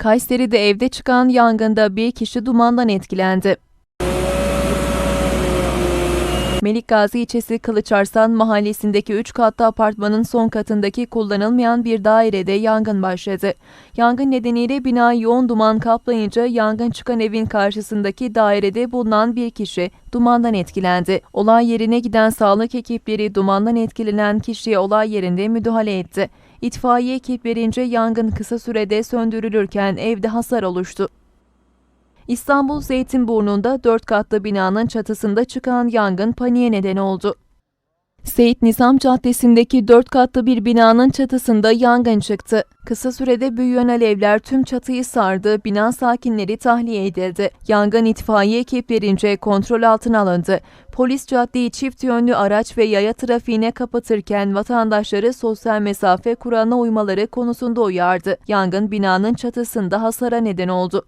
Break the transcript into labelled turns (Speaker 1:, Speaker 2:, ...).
Speaker 1: Kayseri'de evde çıkan yangında bir kişi dumandan etkilendi. Melikgazi ilçesi Kılıçarslan mahallesindeki 3 katlı apartmanın son katındaki kullanılmayan bir dairede yangın başladı. Yangın nedeniyle bina yoğun duman kaplayınca yangın çıkan evin karşısındaki dairede bulunan bir kişi dumandan etkilendi. Olay yerine giden sağlık ekipleri dumandan etkilenen kişiye olay yerinde müdahale etti. İtfaiye ekiplerince yangın kısa sürede söndürülürken evde hasar oluştu. İstanbul Zeytinburnu'nda 4 katlı binanın çatısında çıkan yangın paniğe neden oldu. Seyit Nizam Caddesi'ndeki 4 katlı bir binanın çatısında yangın çıktı. Kısa sürede büyüyen alevler tüm çatıyı sardı, bina sakinleri tahliye edildi. Yangın itfaiye ekiplerince kontrol altına alındı. Polis caddeyi çift yönlü araç ve yaya trafiğine kapatırken vatandaşları sosyal mesafe kuralına uymaları konusunda uyardı. Yangın binanın çatısında hasara neden oldu.